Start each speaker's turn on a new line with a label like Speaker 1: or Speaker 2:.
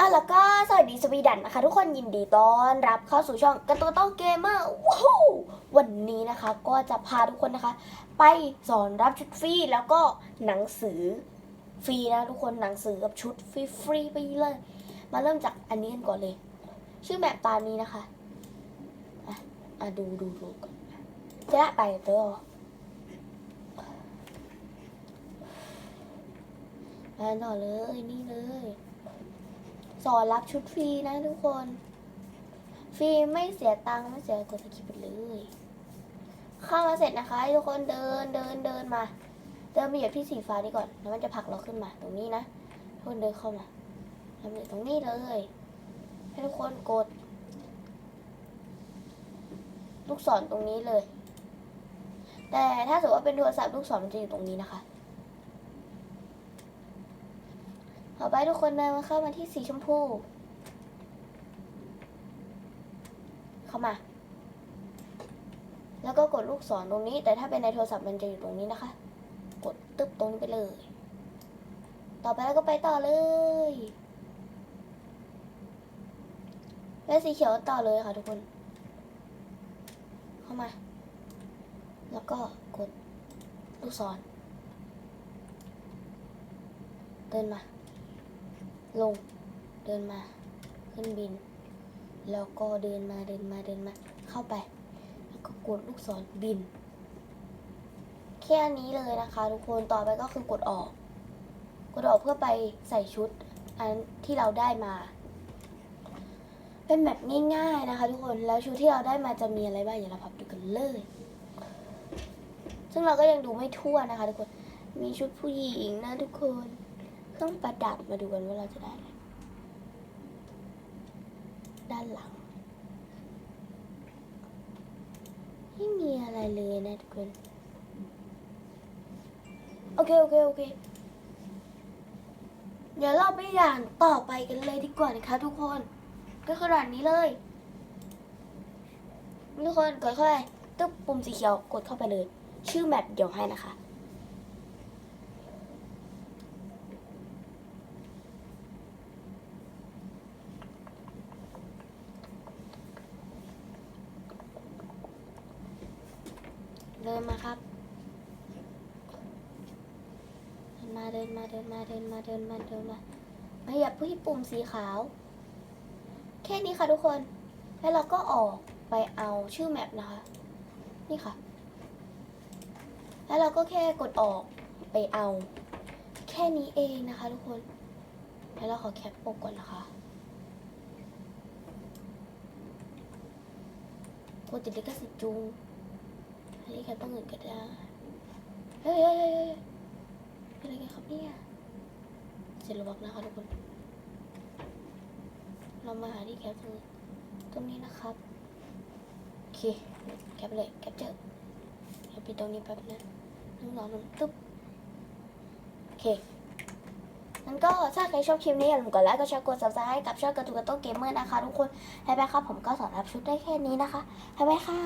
Speaker 1: อะแล้วก็สวัสดีสวีดันนะคะ ทุกคนยินดีต้อนรับเข้าสู่ช่องกระตูนโต้เกมเมอร์ว้าววันนี้นะคะ ก็จะพาทุกคนนะคะ ไปสอนรับชุดฟรีแล้วก็หนังสือฟรีนะทุกคนหนังสือกับชุดฟรีฟรีไปเลย มาเริ่มจากอันนี้กันก่อนเลย ชื่อแบบตามนี้นะคะอะอะดูดูดูก่อนจะไปเตออ่านต่อเลยนี่เลย สอนรับชุดฟรีนะทุกคน ฟรีไม่เสียตังค์ไม่เสียกดสกิปไปเลย เข้ามาเสร็จนะคะให้ทุกคนเดินเดินเดินมา เดินไปเหยียบที่สีฟ้านี่ก่อน แล้วมันจะผลักเราขึ้นมาตรงนี้นะทุกคนเดินเข้ามาทำเลยตรงนี้เลย ให้ทุกคนกด ลูกศรตรงนี้เลย แต่ถ้าสมมติว่าเป็นโทรศัพท์ลูกศรมันจะอยู่ตรงนี้นะคะ ต่อไปทุกคนเดินมาเข้ามาที่สีชมพู เข้ามา แล้วก็กดลูกศรตรงนี้ แต่ถ้าเป็นในโทรศัพท์มันจะอยู่ตรงนี้นะคะ กดตึ๊บตรงนี้ไปเลย ต่อไปแล้วก็ไปต่อเลย และสีเขียวต่อเลยค่ะทุกคน เข้ามา แล้วก็กดลูกศรเดินมา ลง เดินมา ขึ้นบิน แล้วก็เดินมา เดินมา เดินมา เข้าไป แล้วก็กดลูกศรบิน แค่นี้เลยนะคะทุกคน ต่อไปก็คือกดออก กดออกเพื่อไปใส่ชุด อันที่เราได้มา เป็นแบบง่ายๆนะคะทุกคน แล้วชุดที่เราได้มาจะมีอะไรบ้างอย่าเราพับดูกันเลย ซึ่งเราก็ยังดูไม่ทั่วนะคะทุกคน มีชุดผู้หญิงนะทุกคน เครื่องประดับมาดูกันว่าเราจะได้อะไรด้านหลัง ไม่มีอะไรเลยนะทุกคนโอเค โอเค โอเค เดี๋ยวเราไปอย่างต่อไปกันเลยดีกว่านะคะทุกคน ก็ขนาดนี้เลยทุกคนกดเข้าไปตึ๊บปุ่มสีเขียวกดเข้าไปเลย ชื่อแมปเดี๋ยวให้นะคะ เดินมาครับเดินมาเดินมาเดินมาเดินมาเดินมาเดินมามาเหยียบที่ปุ่มสีขาว แค่นี้ค่ะทุกคน แล้วเราก็ออกไปเอาชื่อแมปนะคะ นี่ค่ะ แล้วเราก็แค่กดออกไปเอา แค่นี้เองนะคะ ทุกคน แล้วเราขอแคปปกก่อนนะคะกดติดลิขสิทธิ์จูง นนี้แค่ต้องเงินก็ได้เฮ้ยเฮ้ยเฮ้ยอะไรกันครับเนี่ยเสร็จแล้วบอกนะคะทุกคน เรามาหาที่แคปตรงตรงนี้นะครับ โอเค แคปเลย แคปเจอเดี๋ยวปิดตรงนี้แป๊บนะนึงรอหนึ่งตึ๊บ โอเคงั้นก็ถ้าใครชอบคลิปนี้อย่าลืมกดไลค์ กดแชร์ กด subscribe กับช่องกร์ตูนกร์ตูนเกมเมอร์นะคะทุกคนบ๊ายบายครับผมก็สอนรับชุดได้แค่นี้นะคะบ๊ายบายค่ะ